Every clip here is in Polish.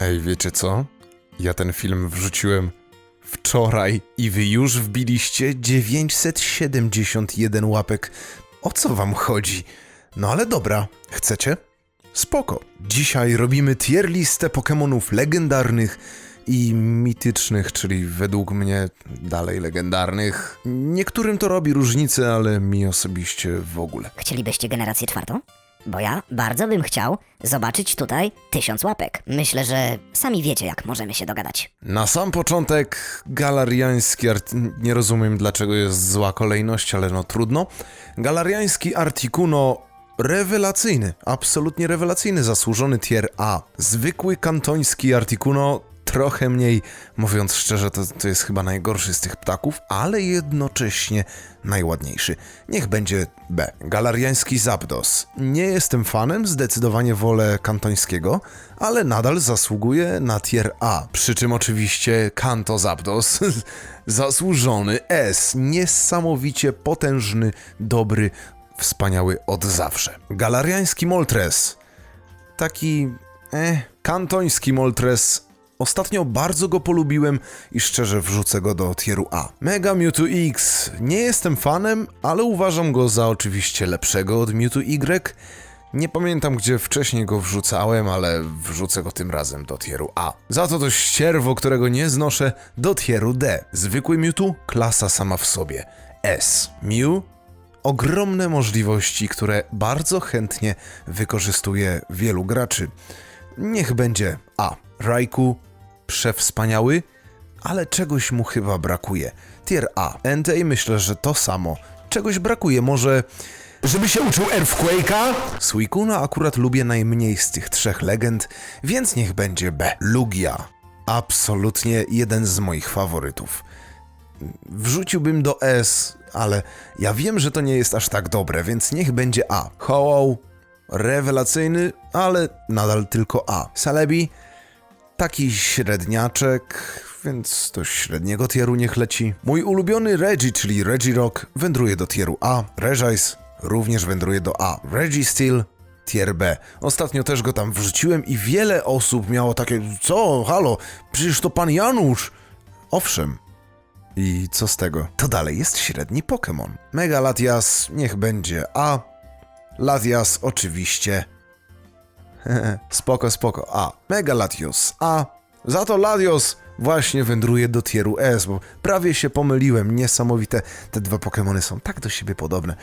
Ej, wiecie co? Ja ten film wrzuciłem wczoraj i wy już wbiliście 971 łapek. O co wam chodzi? No ale dobra, chcecie? Spoko. Dzisiaj robimy tier listę Pokémonów legendarnych i mitycznych, czyli według mnie dalej legendarnych. Niektórym to robi różnicę, ale mi osobiście w ogóle. Chcielibyście generację czwartą? Bo ja bardzo bym chciał zobaczyć tutaj tysiąc łapek. Myślę, że sami wiecie, jak możemy się dogadać. Na sam początek galariański art... Nie rozumiem dlaczego jest zła kolejność, ale no trudno. Galariański Articuno rewelacyjny, absolutnie rewelacyjny, zasłużony tier A. Zwykły kantoński Articuno trochę mniej, mówiąc szczerze, to, to jest chyba najgorszy z tych ptaków, ale jednocześnie najładniejszy. Niech będzie B. Galariański Zapdos. Nie jestem fanem, zdecydowanie wolę kantońskiego, ale nadal zasługuje na tier A. Przy czym oczywiście Kanto Zapdos, zasłużony S, niesamowicie potężny, dobry, wspaniały od zawsze. Galariański Moltres. Taki, eh, kantoński Moltres. Ostatnio bardzo go polubiłem i szczerze wrzucę go do tieru A. Mega Mewtwo X. Nie jestem fanem, ale uważam go za oczywiście lepszego od Mewtwo Y. Nie pamiętam, gdzie wcześniej go wrzucałem, ale wrzucę go tym razem do tieru A. Za to to ścierwo, którego nie znoszę, do tieru D. Zwykły Mewtwo, klasa sama w sobie. S. Mew, ogromne możliwości, które bardzo chętnie wykorzystuje wielu graczy. Niech będzie A. Raikou, przewspaniały, ale czegoś mu chyba brakuje. Tier A. Entei myślę, że to samo. Czegoś brakuje, może... Żeby się uczył Earthquake'a? Suicuna akurat lubię najmniej z tych trzech legend, więc niech będzie B. Lugia. Absolutnie jeden z moich faworytów. Wrzuciłbym do S, ale ja wiem, że to nie jest aż tak dobre, więc niech będzie A. Hollow, rewelacyjny, ale nadal tylko A. Celebi, taki średniaczek, więc do średniego tieru niech leci. Mój ulubiony Reggie, czyli Regirock, wędruje do tieru A. Regis również wędruje do A. Registeel, tier B. Ostatnio też go tam wrzuciłem i wiele osób miało takie, co, halo, przecież to pan Janusz. Owszem, i co z tego? To dalej jest średni Pokémon. Mega Latias niech będzie A. Latias oczywiście. spoko, spoko. A. Mega Latios A. Za to Latios właśnie wędruje do tieru S, bo prawie się pomyliłem. Niesamowite. Te dwa Pokémony są tak do siebie podobne.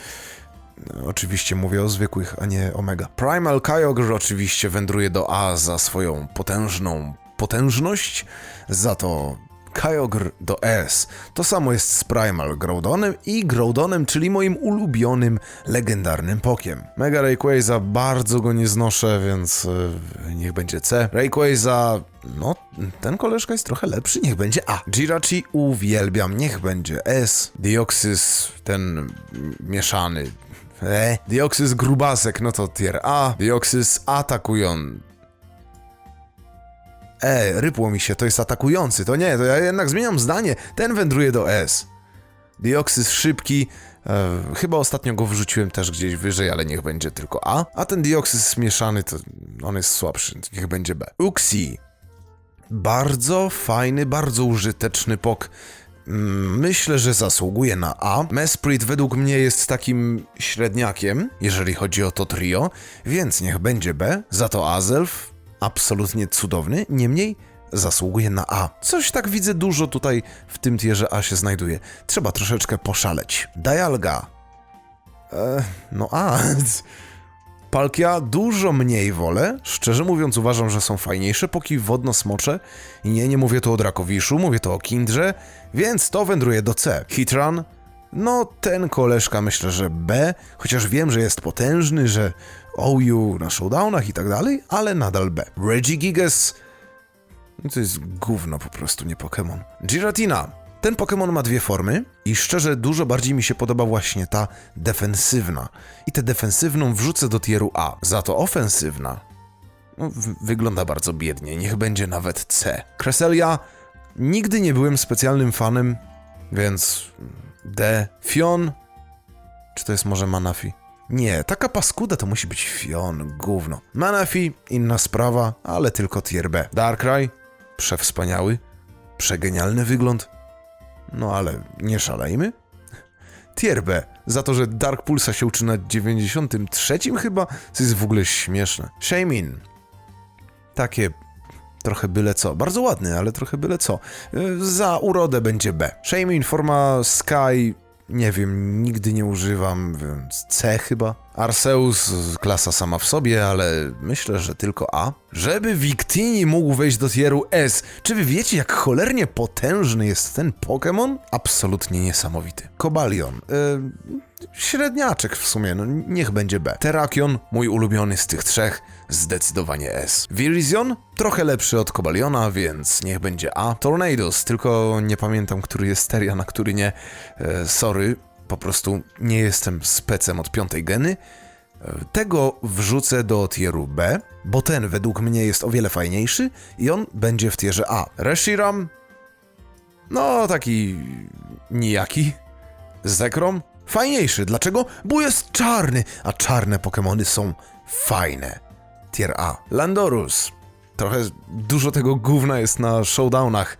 No, Oczywiście mówię o zwykłych, a nie Omega. Primal Kyogre oczywiście wędruje do A za swoją potężną potężność, za to Kyogre do S. To samo jest z Primal Groudоnem i Groudоnem, czyli moim ulubionym, legendarnym pokiem. Mega Rayquaza bardzo go nie znoszę, więc yy, niech będzie C. Rayquaza, no ten koleżka jest trochę lepszy, niech będzie A. Jirachi uwielbiam, niech będzie S. Deoxys, ten mieszany, E, Deoxys grubasek, no to tier A. Deoxys atakują. E, rypło mi się, to jest atakujący. To nie, to ja jednak zmieniam zdanie. Ten wędruje do S. Deoxys szybki. E, chyba ostatnio go wrzuciłem też gdzieś wyżej, ale niech będzie tylko A. A ten Deoxys zmieszany, to on jest słabszy, niech będzie B. Uxie. Bardzo fajny, bardzo użyteczny pok. Mm, Myślę, że zasługuje na A. Mesprit według mnie jest takim średniakiem, jeżeli chodzi o to trio, więc niech będzie B. Za to Azelf, absolutnie cudowny, niemniej zasługuje na A. Coś tak widzę dużo tutaj w tym tierze A się znajduje. Trzeba troszeczkę poszaleć. Dialga. E, no A. Palkia dużo mniej wolę. Szczerze mówiąc, uważam, że są fajniejsze poki wodno-smocze. I nie, nie mówię tu o Drakowiszu, mówię tu o Kindrze, więc to wędruje do C. Hitran? No, ten koleżka myślę, że B, chociaż wiem, że jest potężny, że OU na showdownach i tak dalej, ale nadal B. Regigigas? No to jest gówno po prostu, nie Pokémon. Giratina. Ten Pokémon ma dwie formy i szczerze dużo bardziej mi się podoba właśnie ta defensywna. I tę defensywną wrzucę do tieru A. Za to ofensywna no, wygląda bardzo biednie, niech będzie nawet C. Kreselia nigdy nie byłem specjalnym fanem, więc D. Fion czy to jest może Manafi? Nie, taka paskuda to musi być Fion, gówno. Manafi, inna sprawa, ale tylko tier B. Darkrai, przewspaniały, przegenialny wygląd. No ale nie szalejmy. Tier B, za to, że Dark Pulsa się uczy na 93 chyba, co jest w ogóle śmieszne. Shamin, takie trochę byle co. Bardzo ładny, ale trochę byle co. Y, Za urodę będzie B. Shamin, forma Sky, nie wiem, nigdy nie używam, więc C chyba. Arceus, klasa sama w sobie, ale myślę, że tylko A. Żeby Victini mógł wejść do tieru S. Czy wy wiecie, jak cholernie potężny jest ten Pokémon? Absolutnie niesamowity. Kobalion. Y, średniaczek w sumie, no niech będzie B. Terrakion, mój ulubiony z tych trzech, zdecydowanie S. Virizion, trochę lepszy od Kobaliona, więc niech będzie A. Tornadoes, tylko nie pamiętam, który jest Teria, na który nie. E, sorry, po prostu nie jestem specem od piątej geny. E, Tego wrzucę do tieru B, bo ten według mnie jest o wiele fajniejszy i on będzie w tierze A. Reshiram, no taki nijaki. Zekrom? Fajniejszy. Dlaczego? Bo jest czarny, a czarne Pokémony są fajne. Tier A. Landorus. Trochę dużo tego gówna jest na showdownach,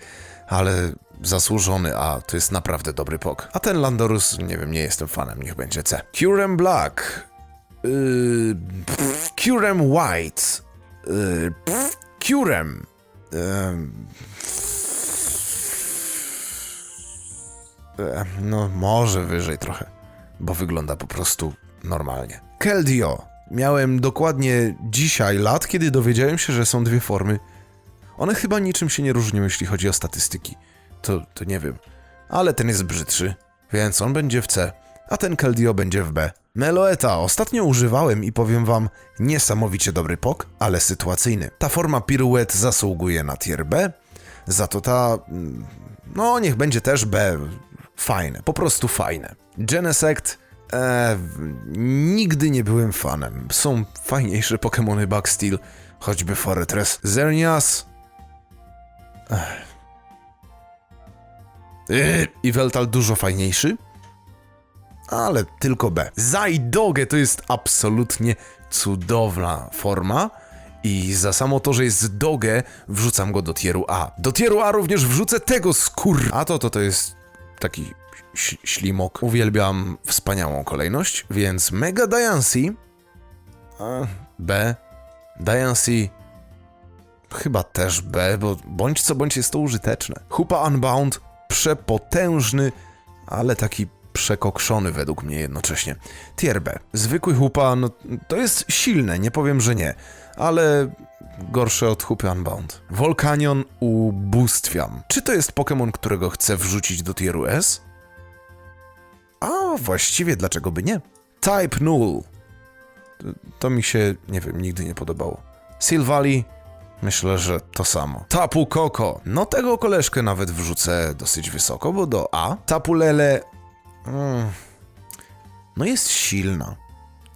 ale zasłużony A to jest naprawdę dobry pok. A ten Landorus, nie wiem, nie jestem fanem, niech będzie C. Curem Black. Yy, pff, Curem White. Yy, pff, Curem. E, No, może wyżej trochę, bo wygląda po prostu normalnie. Keldio. Miałem dokładnie dzisiaj lat, kiedy dowiedziałem się, że są dwie formy. One chyba niczym się nie różnią, jeśli chodzi o statystyki. To, to nie wiem. Ale ten jest brzydszy, więc on będzie w C, a ten Keldio będzie w B. Meloeta ostatnio używałem i powiem wam, niesamowicie dobry pok, ale sytuacyjny. Ta forma piruet zasługuje na tier B, za to ta mm, no, niech będzie też B. Fajne, po prostu fajne. Genesect. E, nigdy nie byłem fanem. Są fajniejsze Pokémony Backsteel, choćby Fortress. Zernias. Ech. I Veltal dużo fajniejszy, ale tylko B. Zaidoge to jest absolutnie cudowna forma. I za samo to, że jest Doge, wrzucam go do tieru A. Do tieru A również wrzucę tego skór. A to to, to jest taki ślimok. Uwielbiam wspaniałą kolejność, więc Mega Diancie. A, B. Diancie. Chyba też B, bo bądź co bądź jest to użyteczne. Hupa Unbound. Przepotężny, ale taki przekokszony według mnie jednocześnie. Tier B. Zwykły Hupa, no to jest silne, nie powiem, że nie, ale gorsze od Hupy Unbound. Volcanion ubóstwiam. Czy to jest Pokémon, którego chcę wrzucić do tieru S? A właściwie dlaczego by nie? Type Null. To, to mi się, nie wiem, nigdy nie podobało. Silvally. Myślę, że to samo. Tapu Koko. No tego koleżkę nawet wrzucę dosyć wysoko, bo do A. Tapu Lele. Mm, no jest silna.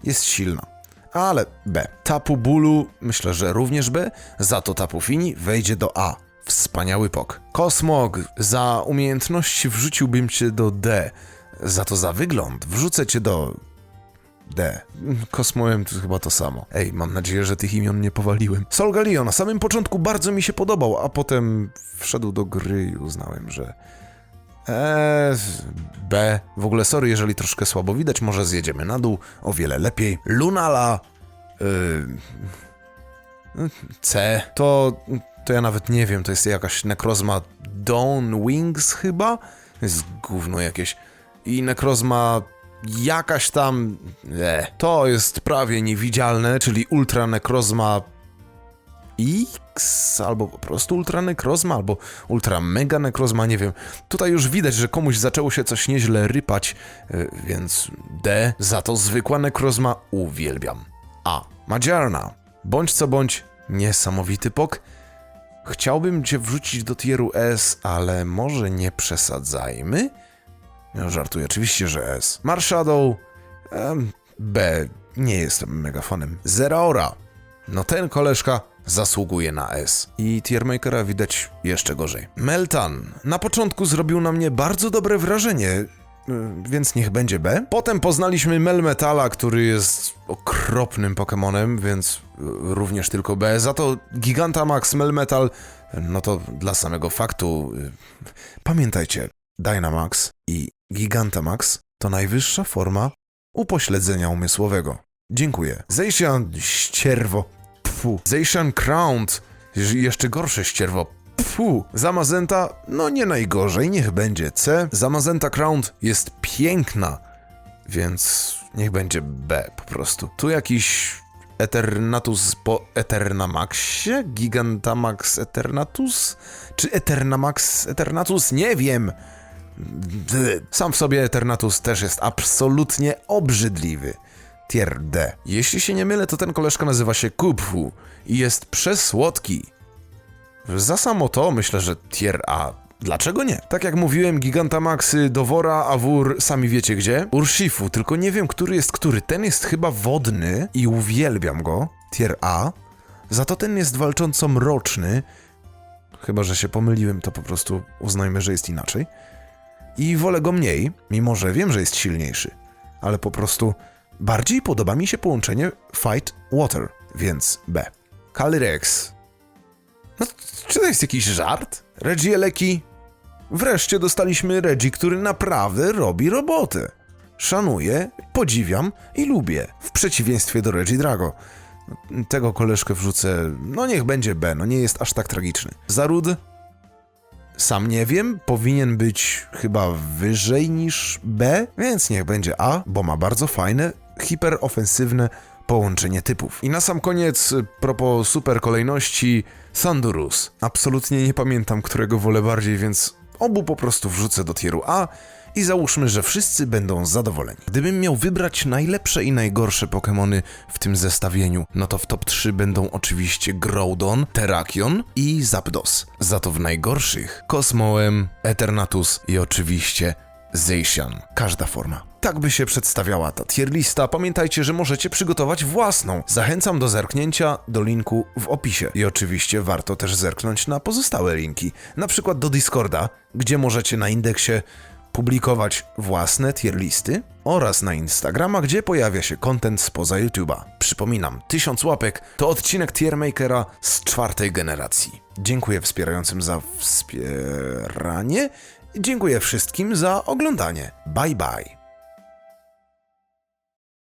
Jest silna. Ale B. Tapu Bulu, myślę, że również B. Za to Tapu Fini wejdzie do A. Wspaniały pok. Kosmog, za umiejętności wrzuciłbym cię do D. Za to za wygląd wrzucę cię do D. Kosmoem to chyba to samo. Ej, mam nadzieję, że tych imion nie powaliłem. Solgaleo na samym początku bardzo mi się podobał, a potem wszedł do gry i uznałem, że Eee, B. W ogóle sorry, jeżeli troszkę słabo widać, może zjedziemy na dół, o wiele lepiej. Lunala. Yy, C. To, to ja nawet nie wiem, to jest jakaś nekrozma Dawn Wings chyba? Jest gówno jakieś. I nekrozma jakaś tam... E, to jest prawie niewidzialne, czyli ultra nekrozma X, albo po prostu Ultra Necrozma, albo Ultra Mega Necrozma, nie wiem. Tutaj już widać, że komuś zaczęło się coś nieźle rypać, y, więc D, za to zwykła Necrozma uwielbiam. A, Madziarna. Bądź co bądź, niesamowity pok. Chciałbym cię wrzucić do tieru S, ale może nie przesadzajmy? Żartuję, oczywiście, że S. Marshadow, em, B, nie jestem mega fanem. Zeraora, no ten koleżka zasługuje na S. I Tiermakera widać jeszcze gorzej. Meltan na początku zrobił na mnie bardzo dobre wrażenie. więc niech będzie B. Potem poznaliśmy Melmetala, który jest okropnym Pokemonem, więc y, również tylko B. Za to Gigantamax Melmetal, no to dla samego faktu. y, Pamiętajcie, Dynamax i Gigantamax to najwyższa forma upośledzenia umysłowego. Dziękuję. Zejsian ścierwo. Pfu. Zejsian Crowned. Jeszcze gorsze ścierwo. Pfu. Zamazenta, no nie najgorzej, niech będzie C. Zamazenta Crowned jest piękna, więc niech będzie B po prostu. Tu jakiś Eternatus po Eternamaxie? Gigantamax Eternatus? Czy Eternamax Eternatus? Nie wiem. Sam w sobie Eternatus też jest absolutnie obrzydliwy. Tier D. Jeśli się nie mylę, to ten koleżka nazywa się Kupfu i jest przesłodki. Za samo to myślę, że tier A. Dlaczego nie? Tak jak mówiłem, Gigantamaxy, Dowora, Awur, sami wiecie gdzie? Urshifu, tylko nie wiem, który jest który. Ten jest chyba wodny i uwielbiam go. Tier A. Za to ten jest walcząco mroczny. Chyba, że się pomyliłem, to po prostu uznajmy, że jest inaczej. I wolę go mniej, mimo że wiem, że jest silniejszy. Ale po prostu bardziej podoba mi się połączenie Fight Water, więc B. Calyrex. No, czy to jest jakiś żart? Regieleki? Wreszcie dostaliśmy Regi, który naprawdę robi robotę. Szanuję, podziwiam i lubię, w przeciwieństwie do Regi Drago. Tego koleżkę wrzucę, no niech będzie B, no nie jest aż tak tragiczny. Zarud? Sam nie wiem, powinien być chyba wyżej niż B, więc niech będzie A, bo ma bardzo fajne, hiperofensywne połączenie typów. I na sam koniec, y, propos super kolejności, Thundurus. Absolutnie nie pamiętam, którego wolę bardziej, więc obu po prostu wrzucę do tieru A i załóżmy, że wszyscy będą zadowoleni. Gdybym miał wybrać najlepsze i najgorsze Pokémony w tym zestawieniu, no to w top 3 będą oczywiście Groudon, Terrakion i Zapdos. Za to w najgorszych Cosmoem, Eternatus i oczywiście Zacian. Każda forma. Tak by się przedstawiała ta tier lista. Pamiętajcie, że możecie przygotować własną. Zachęcam do zerknięcia do linku w opisie. I oczywiście warto też zerknąć na pozostałe linki. Na przykład do Discorda, gdzie możecie na indeksie publikować własne tier listy oraz na Instagrama, gdzie pojawia się content spoza YouTube'a. Przypominam, 1000 łapek to odcinek Tiermakera z czwartej generacji. Dziękuję wspierającym za wspieranie. Dziękuję wszystkim za oglądanie. Bye bye.